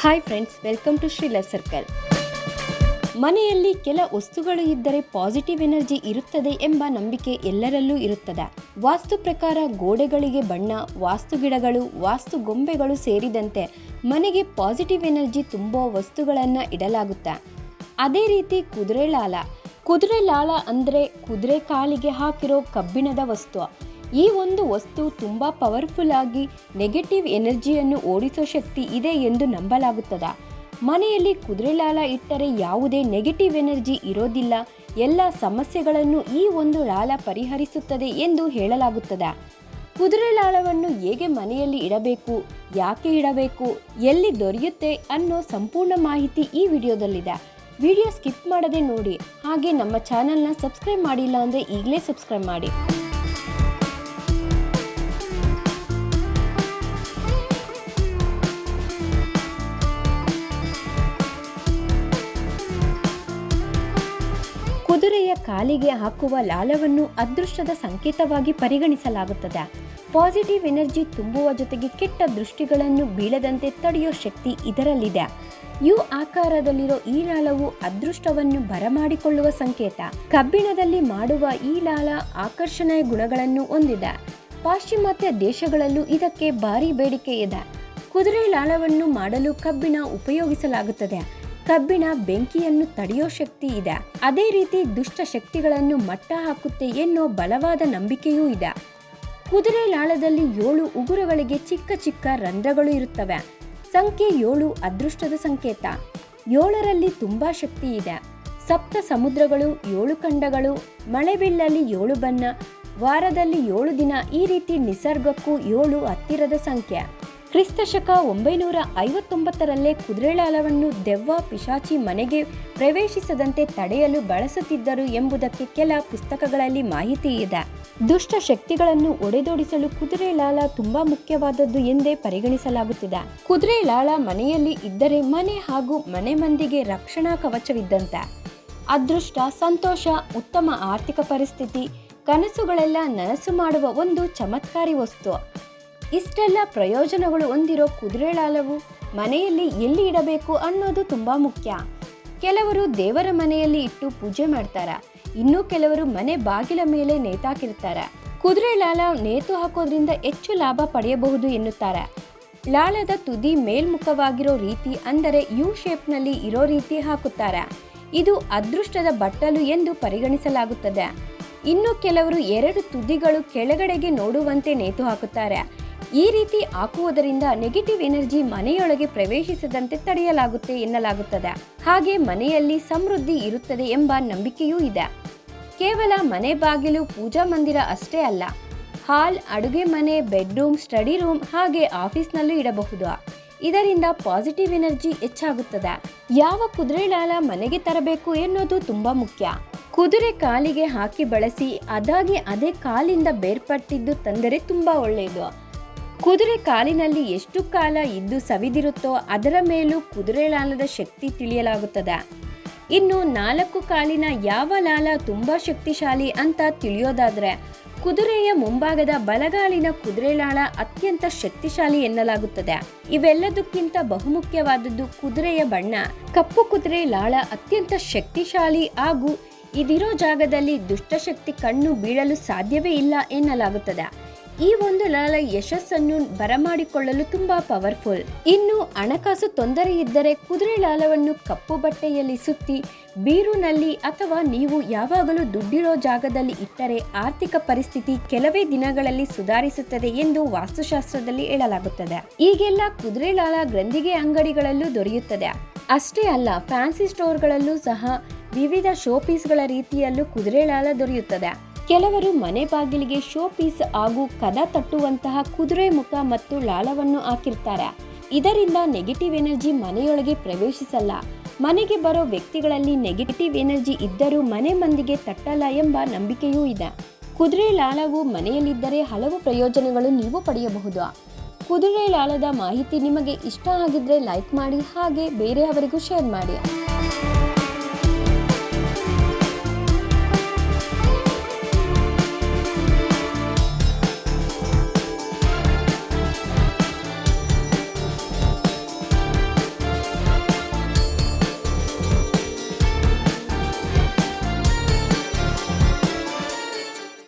Hi friends welcome to Shri life circle ಮನೆಯಲ್ಲಿ ಕೆಲ ವಸ್ತುಗಳು ಇದ್ದರೆ ಪಾಸಿಟಿವ್ ಎನರ್ಜಿ ಇರುತ್ತದೆ ಎಂಬ ನಂಬಿಕೆ ಎಲ್ಲರಲ್ಲೂ ಇರುತ್ತದೆ. ವಾಸ್ತು ಪ್ರಕಾರ ಗೋಡೆಗಳಿಗೆ ಬಣ್ಣ, ವಾಸ್ತು ಗಿಡಗಳು, ವಾಸ್ತು ಗೊಂಬೆಗಳು ಸೇರಿದಂತೆ ಮನೆಗೆ ಪಾಸಿಟಿವ್ ಎನರ್ಜಿ ತುಂಬುವ ವಸ್ತುಗಳನ್ನು ಇಡಲಾಗುತ್ತೆ? ಅದೇ ರೀತಿ ಕುದುರೆ ಲಾಲ. ಕುದುರೆ ಲಾಲ ಅಂದರೆ ಕುದುರೆ ಕಾಲಿಗೆ ಹಾಕಿರೋ ಕಬ್ಬಿಣದ ವಸ್ತು. ಈ ಒಂದು ವಸ್ತು ತುಂಬ ಪವರ್ಫುಲ್ ಆಗಿ ನೆಗೆಟಿವ್ ಎನರ್ಜಿಯನ್ನು ಓಡಿಸೋ ಶಕ್ತಿ ಇದೆ ಎಂದು ನಂಬಲಾಗುತ್ತದೆ? ಮನೆಯಲ್ಲಿ ಕುದುರೆ ಲಾಲ ಇಟ್ಟರೆ ಯಾವುದೇ ನೆಗೆಟಿವ್ ಎನರ್ಜಿ ಇರೋದಿಲ್ಲ. ಎಲ್ಲ ಸಮಸ್ಯೆಗಳನ್ನು ಈ ಒಂದು ಲಾಲ ಪರಿಹರಿಸುತ್ತದೆ ಎಂದು ಹೇಳಲಾಗುತ್ತದೆ? ಕುದುರೆ ಲಾಳವನ್ನು ಹೇಗೆ ಮನೆಯಲ್ಲಿ ಇಡಬೇಕು, ಯಾಕೆ ಇಡಬೇಕು, ಎಲ್ಲಿ ದೊರೆಯುತ್ತೆ ಅನ್ನೋ ಸಂಪೂರ್ಣ ಮಾಹಿತಿ ಈ ವಿಡಿಯೋದಲ್ಲಿದೆ. ವಿಡಿಯೋ ಸ್ಕಿಪ್ ಮಾಡದೆ ನೋಡಿ, ಹಾಗೆ ನಮ್ಮ ಚಾನಲ್ನ ಸಬ್ಸ್ಕ್ರೈಬ್ ಮಾಡಿಲ್ಲ ಅಂದರೆ ಈಗಲೇ ಸಬ್ಸ್ಕ್ರೈಬ್ ಮಾಡಿ. ಕಾಲಿಗೆ ಹಾಕುವ ಲಾಲವನ್ನು ಅದೃಷ್ಟದ ಸಂಕೇತವಾಗಿ ಪರಿಗಣಿಸಲಾಗುತ್ತದೆ. ಪಾಸಿಟಿವ್ ಎನರ್ಜಿ ತುಂಬುವ ಜೊತೆಗೆ ಕೆಟ್ಟ ದೃಷ್ಟಿಗಳನ್ನು ಬೀಳದಂತೆ ತಡೆಯೋ ಶಕ್ತಿ ಇದರಲ್ಲಿದೆ. ಯು ಆಕಾರದಲ್ಲಿರೋ ಈ ಲಾಲವು ಅದೃಷ್ಟವನ್ನು ಬರಮಾಡಿಕೊಳ್ಳುವ ಸಂಕೇತ. ಕಬ್ಬಿಣದಲ್ಲಿ ಮಾಡುವ ಈ ಲಾಲ ಆಕರ್ಷಣೆಯ ಗುಣಗಳನ್ನು ಹೊಂದಿದೆ. ಪಾಶ್ಚಿಮಾತ್ಯ ದೇಶಗಳಲ್ಲೂ ಇದಕ್ಕೆ ಭಾರಿ ಬೇಡಿಕೆ ಇದೆ. ಕುದುರೆ ಲಾಲವನ್ನು ಮಾಡಲು ಕಬ್ಬಿಣ ಉಪಯೋಗಿಸಲಾಗುತ್ತದೆ. ಕಬ್ಬಿಣ ಬೆಂಕಿಯನ್ನು ತಡೆಯೋ ಶಕ್ತಿ ಇದೆ. ಅದೇ ರೀತಿ ದುಷ್ಟ ಶಕ್ತಿಗಳನ್ನು ಮಟ್ಟ ಹಾಕುತ್ತೆ ಎನ್ನೋ ಬಲವಾದ ನಂಬಿಕೆಯೂ ಇದೆ. ಕುದುರೆ ಲಾಳದಲ್ಲಿ ಏಳು ಉಗುರುಗಳಿಗೆ ಚಿಕ್ಕ ಚಿಕ್ಕ ರಂಧ್ರಗಳು ಇರುತ್ತವೆ. ಸಂಖ್ಯೆ ಏಳು ಅದೃಷ್ಟದ ಸಂಕೇತ. ಏಳರಲ್ಲಿ ತುಂಬಾ ಶಕ್ತಿ ಇದೆ. ಸಪ್ತ ಸಮುದ್ರಗಳು, ಏಳು ಖಂಡಗಳು ಮಳೆಬಿಲ್ಲಲ್ಲಿ ಏಳು ಬಣ್ಣ, ವಾರದಲ್ಲಿ ಏಳು ದಿನ ಈ ರೀತಿ ನಿಸರ್ಗಕ್ಕೂ ಏಳು ಹತ್ತಿರದ ಸಂಖ್ಯೆ. ಕ್ರಿಸ್ತ ಶಕ ಒಂಬೈನೂರ ಐವತ್ತೊಂಬತ್ತರಲ್ಲೇ ಕುದುರೆಲಾಲವನ್ನು ದೆವ್ವ ಪಿಶಾಚಿ ಮನೆಗೆ ಪ್ರವೇಶಿಸದಂತೆ ತಡೆಯಲು ಬಳಸುತ್ತಿದ್ದರು ಎಂಬುದಕ್ಕೆ ಕೆಲ ಪುಸ್ತಕಗಳಲ್ಲಿ ಮಾಹಿತಿ ಇದೆ. ದುಷ್ಟ ಶಕ್ತಿಗಳನ್ನು ಒಡೆದೋಡಿಸಲು ಕುದುರೆ ಲಾಲ ತುಂಬಾ ಮುಖ್ಯವಾದದ್ದು ಎಂದೇ ಪರಿಗಣಿಸಲಾಗುತ್ತಿದೆ. ಕುದುರೆ ಲಾಲ ಮನೆಯಲ್ಲಿ ಇದ್ದರೆ ಮನೆ ಹಾಗೂ ಮನೆ ಮಂದಿಗೆ ರಕ್ಷಣಾ ಕವಚವಿದ್ದಂತೆ. ಅದೃಷ್ಟ, ಸಂತೋಷ, ಉತ್ತಮ ಆರ್ಥಿಕ ಪರಿಸ್ಥಿತಿ, ಕನಸುಗಳೆಲ್ಲ ನನಸು ಮಾಡುವ ಒಂದು ಚಮತ್ಕಾರಿ ವಸ್ತು. ಇಷ್ಟೆಲ್ಲ ಪ್ರಯೋಜನಗಳು ಹೊಂದಿರೋ ಕುದುರೆ ಲಾಲವು ಮನೆಯಲ್ಲಿ ಎಲ್ಲಿ ಇಡಬೇಕು ಅನ್ನೋದು ತುಂಬ ಮುಖ್ಯ. ಕೆಲವರು ದೇವರ ಮನೆಯಲ್ಲಿ ಇಟ್ಟು ಪೂಜೆ ಮಾಡ್ತಾರ. ಇನ್ನೂ ಕೆಲವರು ಮನೆ ಬಾಗಿಲ ಮೇಲೆ ನೇತಾಕಿರ್ತಾರೆ. ಕುದುರೆ ಲಾಲ ನೇತು ಹಾಕೋದ್ರಿಂದ ಹೆಚ್ಚು ಲಾಭ ಪಡೆಯಬಹುದು ಎನ್ನುತ್ತಾರೆ. ಲಾಳದ ತುದಿ ಮೇಲ್ಮುಖವಾಗಿರೋ ರೀತಿ ಅಂದರೆ ಯು ಶೇಪ್ನಲ್ಲಿ ಇರೋ ರೀತಿ ಹಾಕುತ್ತಾರೆ. ಇದು ಅದೃಷ್ಟದ ಬಟ್ಟಲು ಎಂದು ಪರಿಗಣಿಸಲಾಗುತ್ತದೆ. ಇನ್ನು ಕೆಲವರು ಎರಡು ತುದಿಗಳು ಕೆಳಗಡೆಗೆ ನೋಡುವಂತೆ ನೇತು ಹಾಕುತ್ತಾರೆ. ಈ ರೀತಿ ಹಾಕುವುದರಿಂದ ನೆಗೆಟಿವ್ ಎನರ್ಜಿ ಮನೆಯೊಳಗೆ ಪ್ರವೇಶಿಸದಂತೆ ತಡೆಯಲಾಗುತ್ತೆ ಎನ್ನಲಾಗುತ್ತದೆ. ಹಾಗೆ ಮನೆಯಲ್ಲಿ ಸಮೃದ್ಧಿ ಇರುತ್ತದೆ ಎಂಬ ನಂಬಿಕೆಯೂ ಇದೆ. ಕೇವಲ ಮನೆ ಬಾಗಿಲು, ಪೂಜಾ ಮಂದಿರ ಅಷ್ಟೇ ಅಲ್ಲ. ಹಾಲ್, ಅಡುಗೆ ಮನೆ ಬೆಡ್ರೂಮ್ ಸ್ಟಡಿ ರೂಮ್ ಹಾಗೆ ಆಫೀಸ್ನಲ್ಲೂ ಇಡಬಹುದು. ಇದರಿಂದ ಪಾಸಿಟಿವ್ ಎನರ್ಜಿ ಹೆಚ್ಚಾಗುತ್ತದೆ. ಯಾವ ಕುದುರೆ ಲಾಲ ಮನೆಗೆ ತರಬೇಕು ಎನ್ನುವುದು ತುಂಬಾ ಮುಖ್ಯ. ಕುದುರೆ ಕಾಲಿಗೆ ಹಾಕಿ ಬಳಸಿ, ಅದಾಗಿ ಅದೇ ಕಾಲಿಂದ ಬೇರ್ಪಟ್ಟಿದ್ದು ತಂದರೆ ತುಂಬಾ ಒಳ್ಳೆಯದು ಕುದುರೆ ಕಾಲಿನಲ್ಲಿ ಎಷ್ಟು ಕಾಲ ಇದ್ದು ಸವಿದಿರುತ್ತೋ ಅದರ ಮೇಲೂ ಕುದುರೆ ಲಾಲದ ಶಕ್ತಿ ತಿಳಿಯಲಾಗುತ್ತದೆ. ಇನ್ನು ನಾಲ್ಕು ಕಾಲಿನ ಯಾವ ಲಾಲ ತುಂಬಾ ಶಕ್ತಿಶಾಲಿ ಅಂತ ತಿಳಿಯೋದಾದ್ರೆ, ಕುದುರೆಯ ಮುಂಭಾಗದ ಬಲಗಾಲಿನ ಕುದುರೆ ಲಾಳ ಅತ್ಯಂತ ಶಕ್ತಿಶಾಲಿ ಎನ್ನಲಾಗುತ್ತದೆ. ಇವೆಲ್ಲದಕ್ಕಿಂತ ಬಹುಮುಖ್ಯವಾದದ್ದು ಕುದುರೆಯ ಬಣ್ಣ. ಕಪ್ಪು ಕುದುರೆ ಲಾಳ ಅತ್ಯಂತ ಶಕ್ತಿಶಾಲಿ ಹಾಗೂ ಇದಿರೋ ಜಾಗದಲ್ಲಿ ದುಷ್ಟಶಕ್ತಿ ಕಣ್ಣು ಬೀಳಲು ಸಾಧ್ಯವೇ ಇಲ್ಲ ಎನ್ನಲಾಗುತ್ತದೆ. ಈ ಒಂದು ಲಾಲ ಯಶಸ್ಸನ್ನು ಬರಮಾಡಿಕೊಳ್ಳಲು ತುಂಬಾ ಪವರ್ಫುಲ್ ಇನ್ನು ಹಣಕಾಸು ತೊಂದರೆ ಇದ್ದರೆ ಕುದುರೆ ಲಾಲವನ್ನು ಕಪ್ಪು ಬಟ್ಟೆಯಲ್ಲಿ ಸುತ್ತಿ, ಬೀರುನಲ್ಲಿ ಅಥವಾ ನೀವು ಯಾವಾಗಲೂ ದುಡ್ಡಿರೋ ಜಾಗದಲ್ಲಿ ಇಟ್ಟರೆ ಆರ್ಥಿಕ ಪರಿಸ್ಥಿತಿ ಕೆಲವೇ ದಿನಗಳಲ್ಲಿ ಸುಧಾರಿಸುತ್ತದೆ ಎಂದು ವಾಸ್ತುಶಾಸ್ತ್ರದಲ್ಲಿ ಹೇಳಲಾಗುತ್ತದೆ. ಈಗೆಲ್ಲ ಕುದುರೆ ಲಾಲ ಗ್ರಂಥಿಗೆ ಅಂಗಡಿಗಳಲ್ಲೂ ದೊರೆಯುತ್ತದೆ. ಅಷ್ಟೇ ಅಲ್ಲ, ಫ್ಯಾನ್ಸಿ ಸ್ಟೋರ್ಗಳಲ್ಲೂ ಸಹ ವಿವಿಧ ಶೋ ಪೀಸ್ಗಳ ರೀತಿಯಲ್ಲೂ ಕುದುರೆ ಲಾಲ ದೊರೆಯುತ್ತದೆ. ಕೆಲವರು ಮನೆ ಬಾಗಿಲಿಗೆ ಶೋ ಪೀಸ್ ಹಾಗೂ ಕದ ತಟ್ಟುವಂತಹ ಕುದುರೆ ಮುಖ ಮತ್ತು ಲಾಳವನ್ನು ಹಾಕಿರ್ತಾರೆ. ಇದರಿಂದ ನೆಗೆಟಿವ್ ಎನರ್ಜಿ ಮನೆಯೊಳಗೆ ಪ್ರವೇಶಿಸಲ್ಲ. ಮನೆಗೆ ಬರೋ ವ್ಯಕ್ತಿಗಳಲ್ಲಿ ನೆಗೆಟಿವ್ ಎನರ್ಜಿ ಇದ್ದರೂ ಮನೆ ಮಂದಿಗೆ ತಟ್ಟಲ್ಲ ಎಂಬ ನಂಬಿಕೆಯೂ ಇದೆ. ಕುದುರೆ ಲಾಳವು ಮನೆಯಲ್ಲಿದ್ದರೆ ಹಲವು ಪ್ರಯೋಜನಗಳು ನೀವು ಪಡೆಯಬಹುದು. ಕುದುರೆ ಲಾಳದ ಮಾಹಿತಿ ನಿಮಗೆ ಇಷ್ಟ ಆಗಿದ್ರೆ ಲೈಕ್ ಮಾಡಿ, ಹಾಗೆ ಬೇರೆಯವರಿಗೂ ಶೇರ್ ಮಾಡಿ.